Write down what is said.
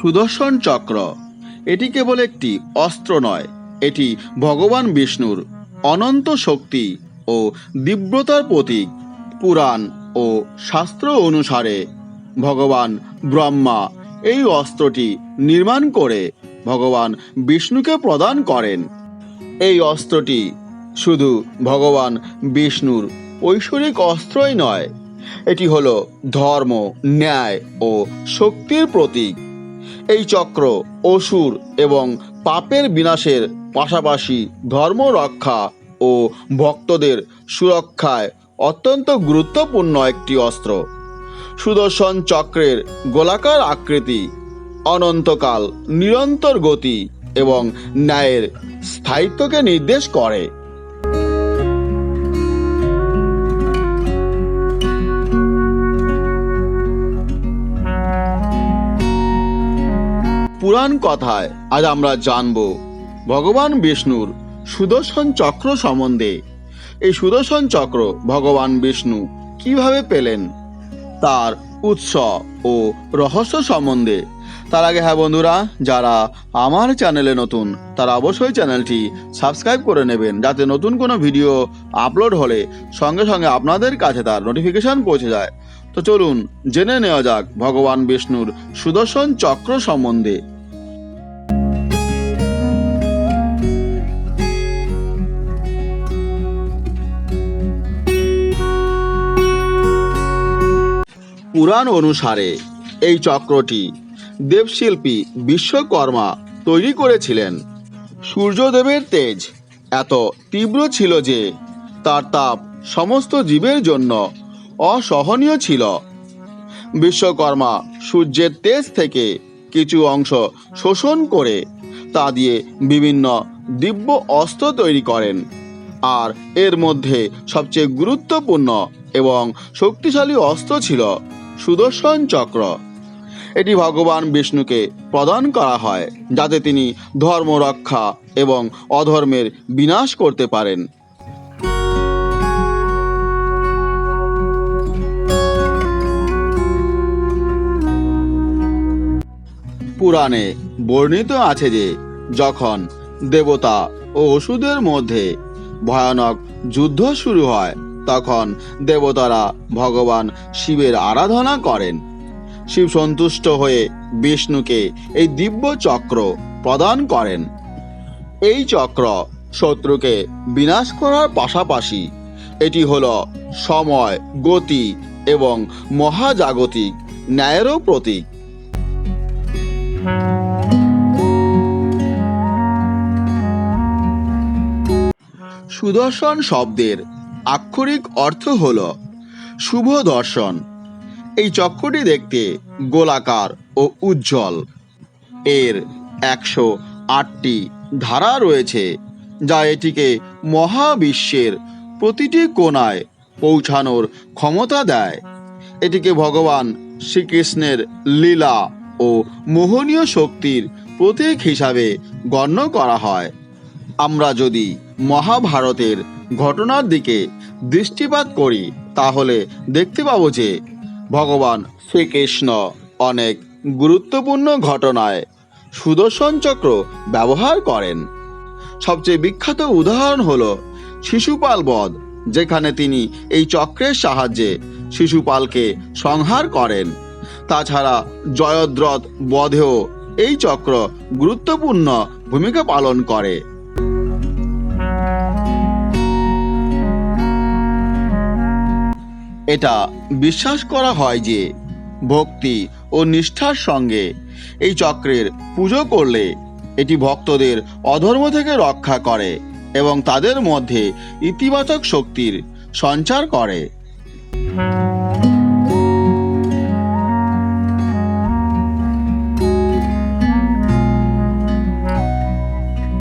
সুদর্শন চক্র। এটি কেবল একটি অস্ত্র নয়, এটি ভগবান বিষ্ণুর অনন্ত শক্তি ও দিব্যতার প্রতীক, পুরাণ ও শাস্ত্র অনুসারে। ভগবান ব্রহ্মা এই অস্ত্রটি নির্মাণ করে ভগবান বিষ্ণুকে প্রদান করেন। এই অস্ত্রটি শুধু ভগবান বিষ্ণুর ঐশ্বরিক অস্ত্রই নয়, এটি হলো ধর্ম, ন্যায় ও শক্তির প্রতীক। এই চক্র অসুর এবং পাপের বিনাশের পাশাপাশি ধর্ম রক্ষা ও ভক্তদের সুরক্ষায় অত্যন্ত গুরুত্বপূর্ণ একটি অস্ত্র। সুদর্শন চক্রের গোলাকার আকৃতি, অনন্তকাল নিরন্তর গতি এবং ন্যায়ের স্থায়িত্বকে নির্দেশ করে। পুরাণ কথায় আজ আমরা জানব ভগবান বিষ্ণুর সুদর্শন চক্র সম্বন্ধে। এই সুদর্শন চক্র ভগবান বিষ্ণু কীভাবে পেলেন? তার উৎস ও রহস্য সম্বন্ধে। তার আগে হ্যাঁ বন্ধুরা, যারা আমার চ্যানেলে নতুন, তারা অবশ্যই চ্যানেলটি সাবস্ক্রাইব করে নেবেন, যাতে নতুন কোনো ভিডিও আপলোড হলে সঙ্গে সঙ্গে আপনাদের কাছে তার নোটিফিকেশন পৌঁছে যায়। তো চলুন জেনে নেওয়া যাক ভগবান বিষ্ণুর সুদর্শন চক্র সম্বন্ধে। পুরাণ অনুসারে এই চক্রটি দেবশিল্পী বিশ্বকর্মা তৈরি করেছিলেন। সূর্যদেবের তেজ এত তীব্র ছিল যে তার তাপ সমস্ত জীবের জন্য অসহনীয় ছিল। বিশ্বকর্মা সূর্যের তেজ থেকে কিছু অংশ শোষণ করে তা দিয়ে বিভিন্ন দিব্য অস্ত্র তৈরি করেন। আর এর মধ্যে সবচেয়ে গুরুত্বপূর্ণ এবং শক্তিশালী অস্ত্র ছিল সুদর্শন চক্র। এটি ভগবান বিষ্ণুকে প্রদান করা হয়, যাতে তিনি ধর্ম রক্ষা এবং অধর্মের বিনাশ করতে পারেন। পুরাণে বর্ণিত আছে যে, যখন দেবতা ও অসুদের মধ্যে ভয়ানক যুদ্ধ শুরু হয়, তখন দেবতারা ভগবান শিবের আরাধনা করেন। শিব সন্তুষ্ট হয়ে বিষ্ণুকে এই দিব্য চক্র প্রদান করেন। এই চক্র শত্রুকে বিনাশ করার পাশাপাশি এটি হলো সময়, গতি এবং মহাজাগতিক ন্যায়েরও প্রতীক। সুদর্শন শব্দের আক্ষরিক অর্থ হল শুভ দর্শন। এই চক্রটি দেখতে গোলাকার ও উজ্জ্বল। এর একশো আটটি ধারা রয়েছে, যা এটিকে মহাবিশ্বের প্রতিটি কোণায় পৌঁছানোর ক্ষমতা দেয়। এটিকে ভগবান শ্রীকৃষ্ণের লীলা ও মোহনীয় শক্তির প্রতীক হিসাবে গণ্য করা হয়। আমরা যদি মহাভারতের ঘটনার দিকে দৃষ্টিপাত করি, তাহলে দেখতে পাবো যে ভগবান শ্রীকৃষ্ণ অনেক গুরুত্বপূর্ণ ঘটনায় সুদর্শন চক্র ব্যবহার করেন। সবচেয়ে বিখ্যাত উদাহরণ হল শিশুপাল বধ, যেখানে তিনি এই চক্রের সাহায্যে শিশুপালকে সংহার করেন। তাছাড়া জয়দ্রথ বধেও এই চক্র গুরুত্বপূর্ণ ভূমিকা পালন করে। এটা বিশ্বাস করা হয় যে ভক্তি ও নিষ্ঠার সঙ্গে এই চক্রের পুজো করলে এটি ভক্তদের অধর্ম থেকে রক্ষা করে এবং তাদের মধ্যে ইতিবাচক শক্তির সঞ্চার করে।